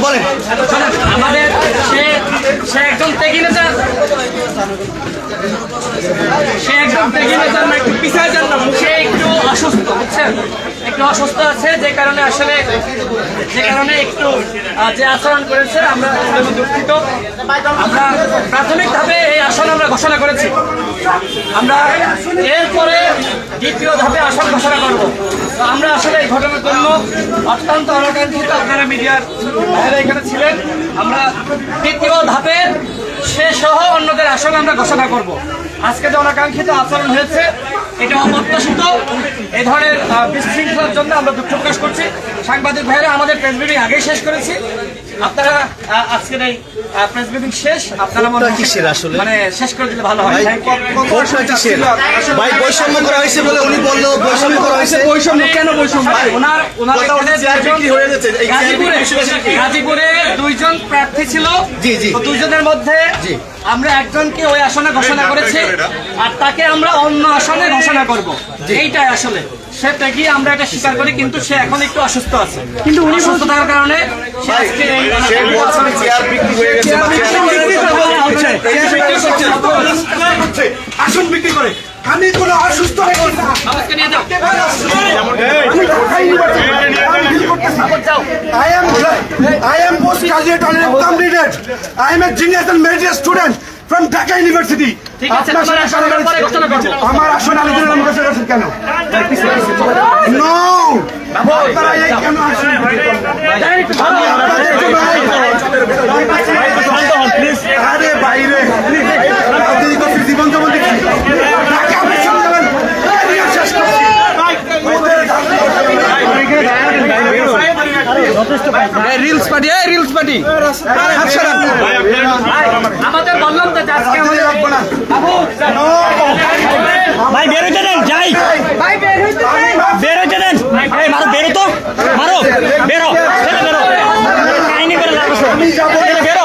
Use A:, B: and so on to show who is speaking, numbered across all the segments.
A: বলেন বলেন।
B: সে একজন সে একজন অসুস্থ একটু অসুস্থ আছে, যে কারণে আসলে যে কারণে একটু যে আচরণ করেছে, আমরা দুঃখিত। আমরা প্রাথমিকভাবে এই আসন আমরা ঘোষণা করেছি। আমরা এরপরে দ্বিতীয় ধাপে আসন ঘোষণা করব। তো আমরা আসলে এই ঘটনার জন্য অত্যন্ত অনাকাঙ্ক্ষিত আপনারা মিডিয়ার ভাইয়েরা এখানে ছিলেন। আমরা তৃতীয় ধাপে সে সহ অন্যদের আসন আমরা ঘোষণা করব। আজকে যে অনাকাঙ্ক্ষিত আচরণ হয়েছে, এটা অপ্রত্যাশিত। এই ধরনের বিশৃঙ্খলার জন্য আমরা দুঃখ প্রকাশ করছি। সাংবাদিক ভাইয়েরা আমাদের প্রেস ব্রিফিং আগেই শেষ করেছি। আপনারা আজকের এই প্রেস ব্রিফিং শেষ। আপনারা মনে হয়-
A: কিসের আসলে?
B: মানে শেষ করে দিলে ভালো হয়.
A: কিসের? ভাই বৈষম্য করা হয়েছে বলে উনি বলল বৈষম্য করা হয়েছে।
B: বৈষম্য কেন বৈষম্য? ওনার ওনার
A: হয়ে
B: গাজীপুরে? গাজীপুরে দুইজন প্রার্থী ছিল।
A: জি, জি।
B: তো দুইজনের মধ্যে
A: জি।
B: আমরা একজনকে ওই আসনে ঘোষণা করেছি আর তাকে আমরা অন্য আসনে ঘোষণা করব। এইটাই আসলে। সে থেকে আমরা এটা স্বীকার করি কিন্তু সে এখন একটু অসুস্থ আছে। কিন্তু উনি অসুস্থ থাকার কারণে সে আজকে
A: চেয়ার বিক্রি হয়ে গেছে
C: আসন করে। আমি কোন অসুস্থ হয়ে না। University. I am I am postgraduate and I am completed. I am a genius and meritorious student from Dhaka University. আমার আসন আলোচনা করছেন কেন? নো আপনারা এই কেন আসন আরে বাইরে। জীবন যেমন দেখছি
A: রিলস পার্টি এই রিলস পার্টি
B: আমাদের বললাম তো আজকে আমাদের।
D: ভাই বের হইতে দেন যাই। বের হইতে দেন। মারো বের তো মারো বেরো ছেলে বেরো কাহিনী করে লাভ আছে ছেলে বেরো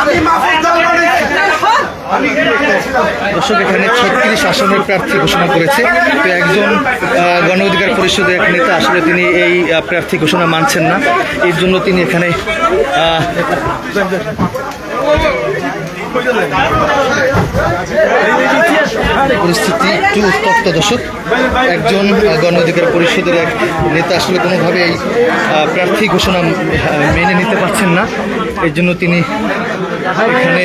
C: আমি মাহফুজ দল বানাইছি।
E: দর্শক এখানে ছত্রিশ আসনের প্রার্থী ঘোষণা করেছে তো একজন গণ অধিকার পরিষদের এক নেতা আসলে তিনি এই প্রার্থী ঘোষণা মানছেন না। এর জন্য তিনি এখানে পরিস্থিতি একটু উত্তপ্ত দর্শক। একজন গণ অধিকার পরিষদের এক নেতা আসলে কোনোভাবে এই প্রার্থী ঘোষণা মেনে নিতে পারছেন না। এর জন্য তিনি এখানে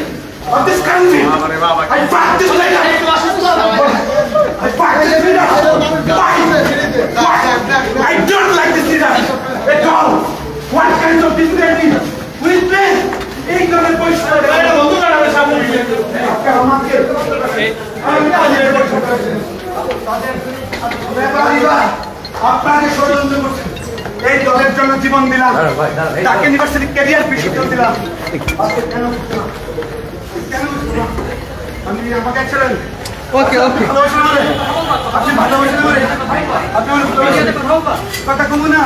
C: Of this country? I fight this leader! I fight this leader! Why? Why? I don't like this leader at all! What kind of this leader? With me? এই আমাকে আমি আপনাকে ষড়যন্ত্র করছেন এই দলের জন্য জীবন দিলাম ঢাকা ইউনিভার্সিটি ক্যারিয়ার বিশ্ববিদ্যালয় দিলাম আজকে কেন? আমি আমাকে ছেড়েন ওকে ওকে আপনি ভালোবাসেন আমারে? আপনি? কথা কমু না।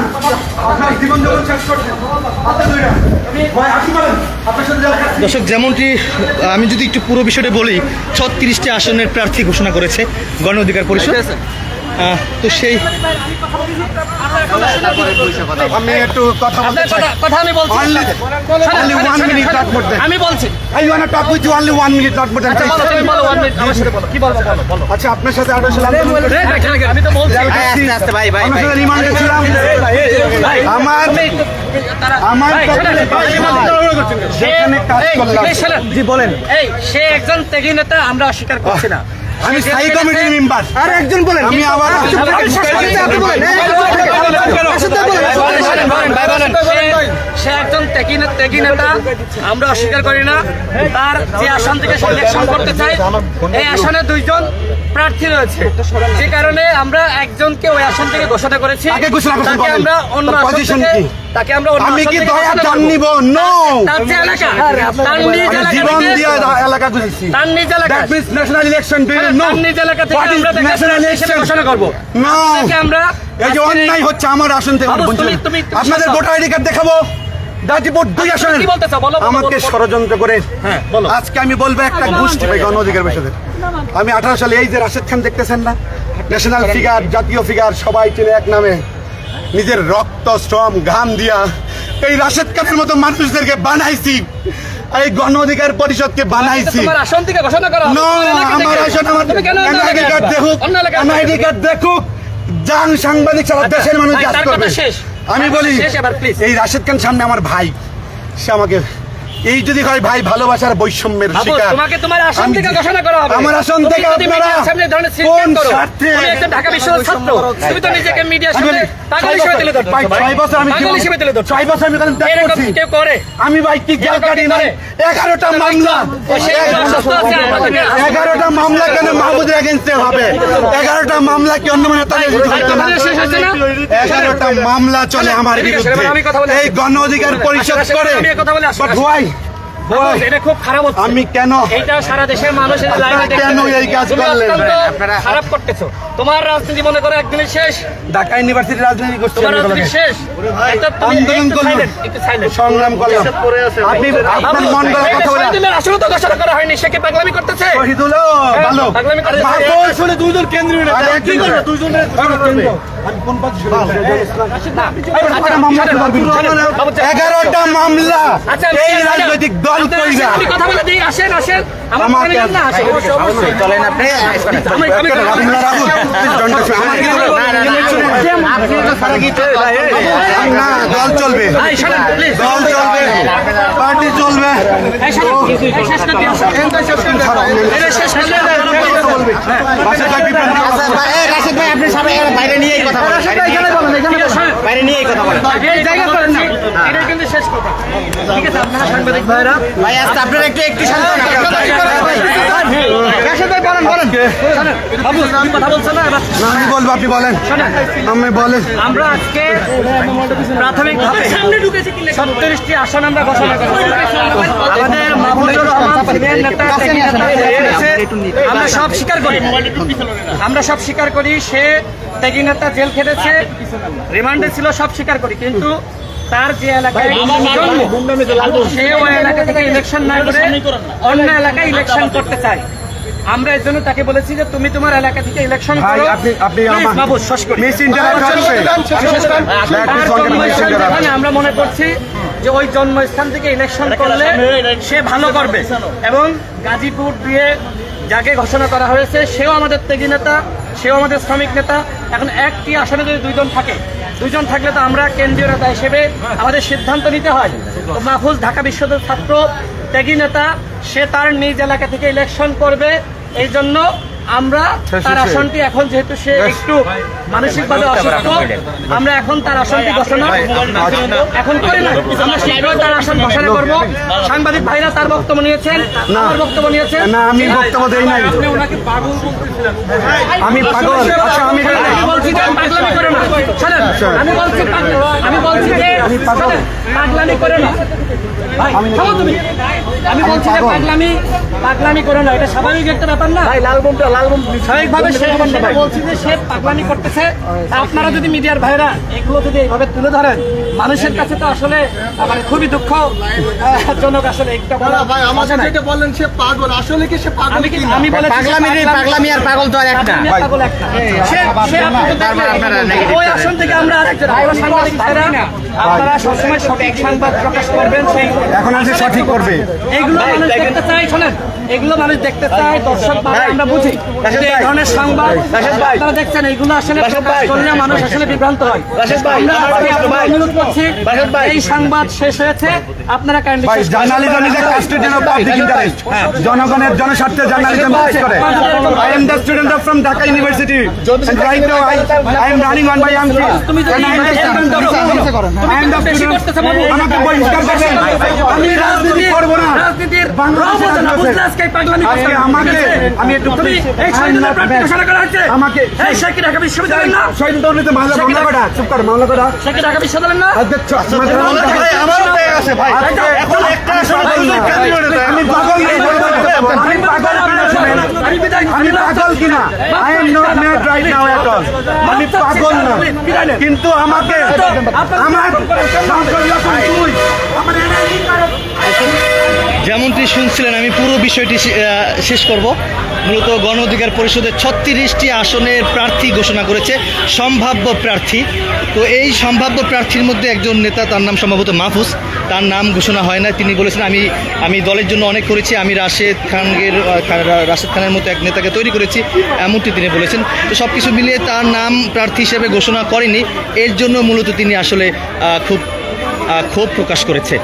C: আপনার জীবন যখন শেষ করছেন
E: দর্শক যেমনটি আমি যদি একটু পুরো বিষয়টা বলি ছত্রিশটি আসনের প্রার্থী ঘোষণা করেছে গণ অধিকার পরিষদ। আহ, তো সেই
C: আমি একটু কথা
B: কথা- কথা আমি বলছি
C: minute,
B: শোনেন।
C: not more than-
B: আমি বলছি
C: wanna talk with you only one minute, not more than
B: আচ্ছা, বলো, তুমি. বলো, one minute, আমার সাথে বলো। কি বলব, বলো, বলো।
C: আচ্ছা আপনার সাথে আরও ছিলাম
B: আমি তো বলছি।
C: আমার সাথে রিমান্ডে ছিলাম আমার আমার
B: ভাই,
C: কাজ করলাম
B: এই, শোনেন। এই, সে একজন ত্যাগী নেতা আমরা অস্বীকার করছি না
C: আমি স্থায়ী কমিটির মেম্বার
A: আর একজন বলেন
C: আমি আবার
A: আপনি বলেন
B: সে- সে একজন ত্যাগী নেতা আমরা অস্বীকার করি না তার যে আসন থেকে সে ইলেকশন করতে চাই এই আসনে দুইজন প্রার্থী রয়েছে। যে কারণে আমরা একজনকে ওই আসন থেকে ঘোষণা করেছি।
C: তাকে।
B: আমরা অন্য আসন থেকে তাকে আমরা অন্য
C: আমি
B: আসন
C: কি
B: থেকে
C: দয়া দান নিব? নো
B: তার যে এলাকা। তার নিজ এলাকা
C: জীবন
B: থেকে-
C: দিয়ে এলাকা গুজেছি
B: তার নিজ এলাকা।
C: That means national election bill no
B: তার নিজ এলাকা থেকে আমরা তাকে ঘোষণা করব. তাকে আমরা
C: এই যে অন্যায় হচ্ছে আমার আসন থেকে বঞ্চিত। আপনাদের। ভোটার আইডি কার্ড দেখাবো? গাজীপুর দুই
B: আচ্ছা,
C: আসনের। আমাকে। ষড়যন্ত্র করে
B: হ্যাঁ,
C: আজকে আমি বলব একটা গোষ্ঠী ভাই গণ অধিকার আমি আঠারো সালে এই যে রাশেদ খান দেখতেছেন না? ন্যাশনাল ফিগার জাতীয় ফিগার সবাই চলে এক নামে। নিজের রক্ত শ্রম ঘাম দিয়া এই রাশেদ খানের মতো মানুষদেরকে বানাইছি। এই গণ অধিকার পরিষদকে বানাইছি।
B: এলাকা থেকে।
C: আমার আসন আমার
B: তুমি
C: এনআইডি কার্ড দেখুক। এনআইডি কার্ড দেখুক। যান সাংবাদিক সারা দেশের মানুষ জাজ করবে। আমি
B: তার
C: বলি। এই রাশেদ খান সামনে আমার ভাই সে আমাকে এই যদি হয় ভাই ভালোবাসার বৈষম্যের শিকার
B: তোমাকে তোমার আসন থেকে ঘোষণা করা হবে
C: আমার আসন থেকে আপনারা
B: সামনে ধরনের
C: কোন স্বার্থে?
B: তুমি ঢাকা বিশ্ববিদ্যালয়ের ছাত্র তুমি তো নিজেকে মিডিয়ার সামনে পাগল হিসেবে তুলে ধরছো।
C: ছয় বছর আমি
B: পাগল হিসেবে তুলে ধরছো
C: ছয় বছর আমি ত্যাগ করছি।
B: কেউ করে
C: আমি ভাই কি জেল কাটি
B: কি
C: নাই
B: করে?
C: এগারোটা মামলা
B: ও, সেই অসুস্থ আছে, আমাকে
C: এগারোটা মামলা কেন মাহমুদের এগেনস্টে হবে এগারোটা মামলা কি অন্য মানে তাদের? এগারোটা মামলা চলে আমার বিরুদ্ধে এই। গণ অধিকার পরিষদ
B: আসেন,
C: করে
B: এটা খুব খারাপ হচ্ছে
C: আমি কেন
B: এইটা সারা দেশের মানুষের লাইনে
C: আপনারা কেন। এই কাজ করলেন?
B: অত্যন্ত খারাপ করতেছো তোমার রাজনীতি মনে করো একদিনের শেষ।
C: ঢাকা ইউনিভার্সিটি রাজনীতি করছি
B: তোমার রাজনীতি শেষ।
C: আন্দোলন
B: silent।
C: সংগ্রাম করলাম। আপনি আপনার মন গলা কথা বলে
B: শহীদুলের আসলে তো ঘোষণা করা হয়নি সে কি পাগলামি করতেছে?
C: শহীদুল ভালো
B: পাগলামি করতেছে।
C: মাহফুজ শুনে দুইজন কেন্দ্রীয় নেতা। আরে কি করবে? দুইজনের আমি কোন এগারোটা মামলা।
B: আচ্ছা,
C: এই
B: আচ্ছা,
C: রাজনৈতিক দল
B: আচ্ছা,
C: কইরা।
B: আমি কথা বলে দিই আসেন আসেন। আমার কথা না আসেন।
A: চলেন আপনি।
C: না দল চলবে। দল চলবে।
A: রাশেদ ভাই আপনি সবাই বাইরে নিয়েই কথা বলেন
B: ঠিক আছে শোনেন।
A: বাইরে নিয়েই কথা বলেন
B: জায়গা করেন না এটা কিন্তু শেষ কথা ঠিক আছে আপনারা সাংবাদিক ভাইরা
A: ভাই আজকে আপনারা একটু একটু শান্ত
B: বাবু তুমি কথা বলছো না এবার
C: না, আমি বলব আপনি বলেন আমি বলেন
B: আমরা আজকে প্রাথমিক ভাবে সত্তরিশটি আসন আমরা ঘোষণা করি আমাদের মাহমুদুর রহমান সিনিয়র নেতা ত্যাগী নেতা হয়েছে। আমরা সব স্বীকার করি। আমরা সব স্বীকার করি সে ত্যাগী নেতা জেল খেটেছে রিমান্ডে ছিল সব স্বীকার করি। কিন্তু তার যে এলাকায় সে ওই এলাকা থেকে ইলেকশন না করে অন্য এলাকায় ইলেকশন করতে চায়। আমরা এর জন্য তাকে বলেছি যে তুমি তোমার এলাকা থেকে ইলেকশন করো।
C: আপনি- আপনি আমরা
B: মনে করছি যে ওই জন্মস্থান থেকে ইলেকশন করলে সে ভালো করবে। এবং গাজীপুর দিয়ে যাকে ঘোষণা করা হয়েছে সেও আমাদের ত্যাগী নেতা সেও আমাদের শ্রমিক নেতা। এখন একটি আসনে যদি দুইজন থাকে দুইজন থাকলে তো আমরা কেন্দ্রীয় নেতা হিসেবে আমাদের সিদ্ধান্ত নিতে হয়। তো মাহফুজ ঢাকা বিশ্ববিদ্যালয়ের ছাত্র ত্যাগী নেতা সে তার নিজ এলাকা থেকে ইলেকশন করবে। এই জন্য আমরা তার আসনটি এখন যেহেতু সে একটু মানসিকভাবে অসুস্থ আমরা এখন তার আসনটি ঘোষণা এখন করি না। আমরা শীঘ্রই তার আসন ঘোষণা করব। সাংবাদিক ভাইরা তার বক্তব্য নিয়েছেন আমার বক্তব্য নিয়েছেন।
C: না আমি বক্তব্য দেই নাই।
B: আপনি ওনাকে পাগল বলতেছিলেন।
C: আমি পাগল। আচ্ছা আমি
B: আমি বলছি যে পাগলামি করে না। শোনেন আমি বলছি পাগল- আমি বলছি যে শোনেন, পাগলামি করে না। ভাই তুমি। আমি বলছি যে পাগলামি পাগলামি করে না এটা স্বাভাবিক একটা ব্যাপার না। ভাই লাল বোমটা লাল বোম স্বাভাবিকভাবে সে বলছি যে সে পাগলামি করতেছে। আপনারা যদি মিডিয়ার ভাইরা এগুলো যদি এইভাবে তুলে ধরেন মানুষের কাছে তো আসলে মানে খুবই দুঃখ জনক আসলে একটা বলা
F: ভাই আমাকে যেটা বললেন সে পাগল। আসলে কি সে পাগল
B: আমি কি
F: কিনা?
B: আমি বলেছি
A: পাগলামি পাগলামি আর পাগল তো আর এক না।
B: পাগল এক না। সে- সে আপনাকে
A: তার আপনারা
B: ওই আসন থেকে আমরা আরেকজন আমরা সাংবাদিক ভাইরা আপনারা সবসময় সঠিক সংবাদ প্রকাশ করবেন সেই
C: এখন আছে সঠিক করবে।
B: এগুলো মানুষ দেখতে চাই শোনেন। এগুলো মানুষ দেখতে চায় দর্শক মানে আমরা বুঝি। যে এই ধরনের সংবাদ আপনারা দেখছেন এগুলো আসলে মানুষ আসলে বিভ্রান্ত হয়। আমরা অনুরোধ করছি এই সংবাদ শেষ হয়েছে। আপনারা কাইন্ডলি
C: ভাই journalism is a custodian of public interest জনগণের জনস্বার্থে জার্নালিজম কাজ করে। I am the student of from Dhaka university and right now I I am running on arm
B: তুমি যদি
C: আই এম দ্য
B: বাবু।
C: আমাকে বহিষ্কার করবেন
B: আমি রাজনীতি
C: করব না।
B: রাজনীতির
C: বাংলাদেশের
B: না, বুঝলে আজকে পাগলামি করছ?
C: আমাকে- আমি একটু
B: তুমি এই
C: আমাকে
B: এই শেখ ঢাকা বিশ্ববিদ্যালয় না
C: শহীদ মামলা মামলা করা চুপ কর মামলা করা।
B: শেখ ঢাকা বিশ্ববিদ্যালয় না
C: আমারও গেছে ভাই এখন একটা আমি পাগল আমি পাগল
B: আমি
C: পাগল কিনা? I am not mad right now at all আমি পাগল না। কিন্তু আমাকে আমার তুই
E: যেমনটি শুনছিলেন, আমি পুরো বিষয়টি শেষ করব। মূলত গণ অধিকার পরিষদের ছত্রিশটি আসনের প্রার্থী ঘোষণা করেছে, সম্ভাব্য প্রার্থী। তো এই সম্ভাব্য প্রার্থীর মধ্যে একজন নেতা, তার নাম সম্ভবত মাহফুজ, তার নাম ঘোষণা হয় না তিনি বলেছেন, আমি আমি দলের জন্য অনেক করেছি, আমি রাশেদ খানের রাশেদ খানের মতো এক নেতাকে তৈরি করেছি। এমনটি তিনি বলেছেন। তো সব কিছু মিলিয়ে তার নাম প্রার্থী হিসেবে ঘোষণা করেনি। এর জন্য মূলত তিনি আসলে খুব ক্ষোভ প্রকাশ করেছে।